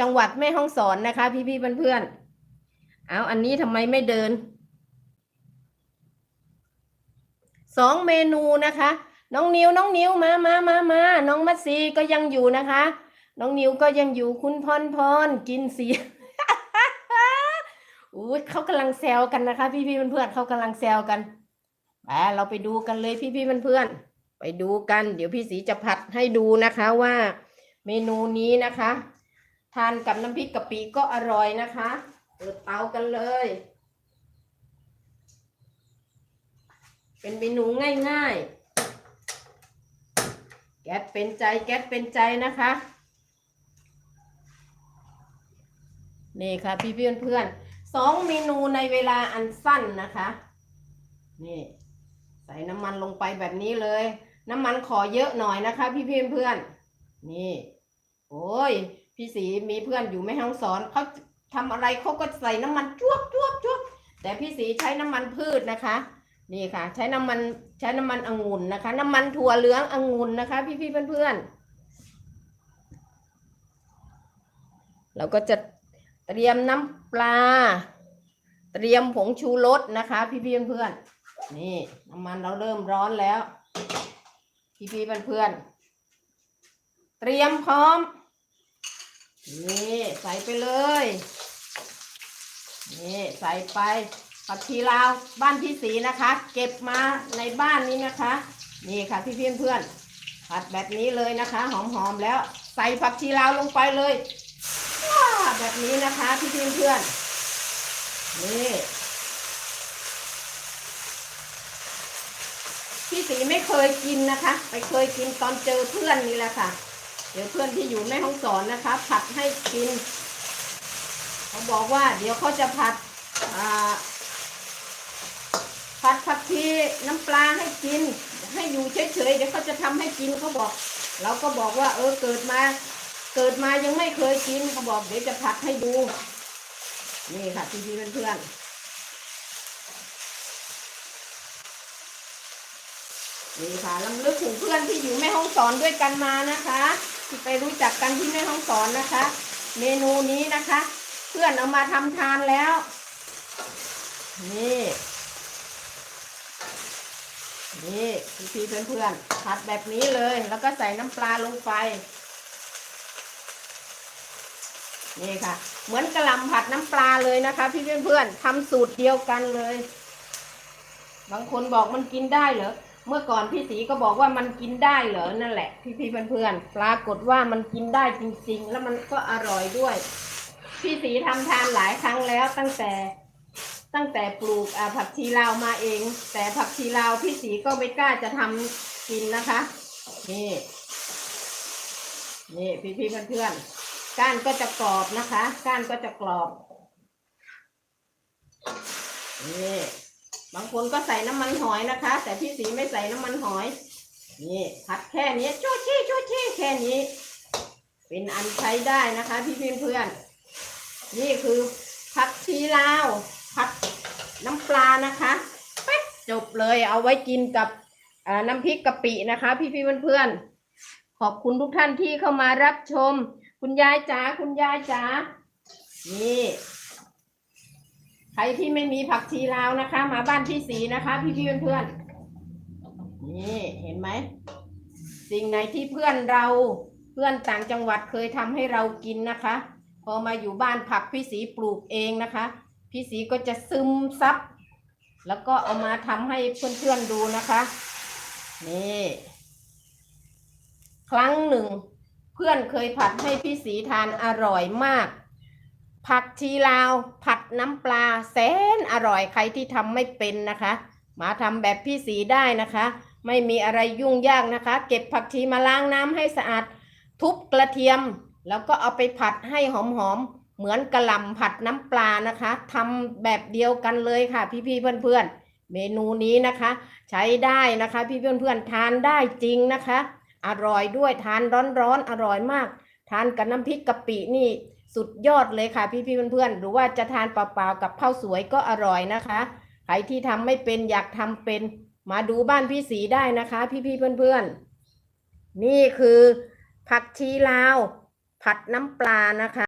จังหวัดแม่ฮ่องสอนนะคะ พี่ๆเพื่อนๆเอาอันนี้ทำไมไม่เดินสองเมนูนะคะ น้องนิวน้องนิวมามามามาน้องมัตซีก็ยังอยู่นะคะ น้องนิวก็ยังอยู่คุณพรพรกินสีอุ้ยเขากำลังแซวกันนะคะพี่พี่ๆเพื่อนๆเขากำลังแซวกันไปเราไปดูกันเลยพี่พี่ๆเพื่อนๆไปดูกัน เดี๋ยวพี่สีจะผัดให้ดูนะคะว่า เมนูนี้นะคะ ทานกับน้ำพริกกะปิก็อร่อยนะคะเปิดเตากันเลย เป็นเมนูง่ายๆ แก๊สเป็นใจแก๊สเป็นใจนะคะ นี่ค่ะพี่เพื่อนเพื่อนสองเมนูในเวลาอันสั้นนะคะ นี่ ใส่น้ำมันลงไปแบบนี้เลย น้ำมันขอเยอะหน่อยนะคะ พี่เพื่อนเพื่อนนี่ โอ้ย พี่สีมีเพื่อนอยู่ไม่ห้องสอนเขาทำอะไรเขาก็ใส่น้ำมันจวบจวบจวบแต่พี่สีใช้น้ำมันพืชนะคะ นี่ค่ะ ใช้น้ำมันใช้น้ำมันองุ่นนะคะ น้ำมันถั่วเหลืององุ่นนะคะ พี่พี่ๆเพื่อนๆเราก็จะเตรียมน้ำปลา เตรียมผงชูรสนะคะ พี่พี่ๆเพื่อนนี่น้ำมันเราเริ่มร้อนแล้ว พี่พี่ๆเพื่อนเตรียมพร้อม นี่ใส่ไปเลย นี่ใส่ไปผักชีลาวบ้านพี่สีนะคะ เก็บมาในบ้านนี้นะคะ นี่ค่ะพี่เพื่อนเพื่อนๆผัดแบบนี้เลยนะคะ หอมๆแล้ว ใส่ผักชีลาวลงไปเลยว้าแบบนี้นะคะพี่เพื่อนเพื่อนๆนี่พี่สีไม่เคยกินนะคะ ไปเคยกินตอนเจอเพื่อนนี่แหละค่ะ ดี๋ยวเพื่อนที่อยู่แม่ห้องสอนนะคะ ผัดให้กิน เขาบอกว่า เดี๋ยวเขาจะผัดผัดผักชีน้ำปลาให้กิน ให้อยู่เฉยๆเดี๋ยวเขาจะทำให้กินเขาบอก เราก็บอกว่า เออเกิดมา เกิดมายังไม่เคยกินเขาบอก เดี๋ยวจะผัดให้ดู นี่ค่ะพี่พี่ๆเพื่อนๆนี่ค่ะลำลึกถึงเพื่อนที่อยู่แม่ห้องสอนด้วยกันมานะคะ ที่ไปรู้จักกันที่แม่ห้องสอนนะคะ เมนูนี้นะคะ เพื่อนเอามาทำทานแล้ว นี่ นี่พี่เพื่อนๆผัดแบบนี้เลย แล้วก็ใส่น้ำปลาลงไป นี่ค่ะ เหมือนกระหลำผัดน้ำปลาเลยนะคะ พี่เพื่อนๆทำสูตรเดียวกันเลย บางคนบอกมันกินได้เหรอ เมื่อก่อนพี่สีก็บอกว่ามันกินได้เหรอนั่นแหละ พี่ๆเพื่อนๆปรากฏว่ามันกินได้จริง ๆ แล้วมันก็อร่อยด้วย พี่สีทำทานหลายครั้งแล้วตั้งแต่ตั้งแต่ปลูกผักชีลาวมาเอง แต่ผักชีลาวพี่สีก็ไม่กล้าจะทำกินนะคะนี่นี่พี่ๆเพื่อนๆก้านก็จะกรอบนะคะ ก้านก็จะกรอบนี่ บางคนก็ใส่น้ำมันหอยนะคะ แต่พี่สีไม่ใส่น้ำมันหอย นี่ผัดแค่นี้ชดชี่ชดชี่แค่นี้ เป็นอันใช้ได้นะคะ พี่เพื่อนๆนี่คือผักชีลาวผัดน้ำปลานะคะป๊ะจบเลยเอาไว้กินกับน้ำพริกกะปินะคะ พี่ๆเพื่อนๆขอบคุณทุกท่านที่เข้ามารับชม คุณยายจ๋าคุณยายจ๋านี่ ใครที่ไม่มีผักชีลาวนะคะ มาบ้านพี่สีนะคะ พี่พี่เพื่อนๆนี่เห็นไหมสิ่งไหนที่เพื่อนเราเพื่อนต่างจังหวัดเคยทำให้เรากินนะคะ พอมาอยู่บ้านผักพี่สีปลูกเองนะคะ พี่สีก็จะซึมซับแล้วก็เอามาทำให้เพื่อนๆดูนะคะนี่ครั้งหนึ่ง เพื่อนเคยผัดให้พี่สีทานอร่อยมาก ผักชีลาว ผัดน้ำปลาแสนอร่อยใครที่ทำไม่เป็นนะคะ มาทำแบบพี่สีได้นะคะ ไม่มีอะไรยุ่งยากนะคะ เก็บผักชีมาล้างน้ำให้สะอาด ทุบกระเทียม แล้วก็เอาไปผัดให้หอมๆเหมือนกระหล่ำผัดน้ำปลานะคะทำแบบเดียวกันเลยค่ะ พี่ๆเพื่อนๆ เมนูนี้นะคะ ใช้ได้นะคะ พี่เพื่อนๆทานได้จริงนะคะ อร่อยด้วยทานร้อนๆอร่อยมาก ทานกับน้ำพริกกะปินี่ สุดยอดเลยค่ะพี่ๆเพื่อนๆหรือว่าจะทานเปล่าๆกับข้าวสวยก็อร่อยนะคะใครที่ทำไม่เป็นอยากทำเป็นมาดูบ้านพี่สีได้นะคะพี่พี่ๆเพื่อนๆ นี่คือผักชีลาว ผัดน้ำปลานะคะ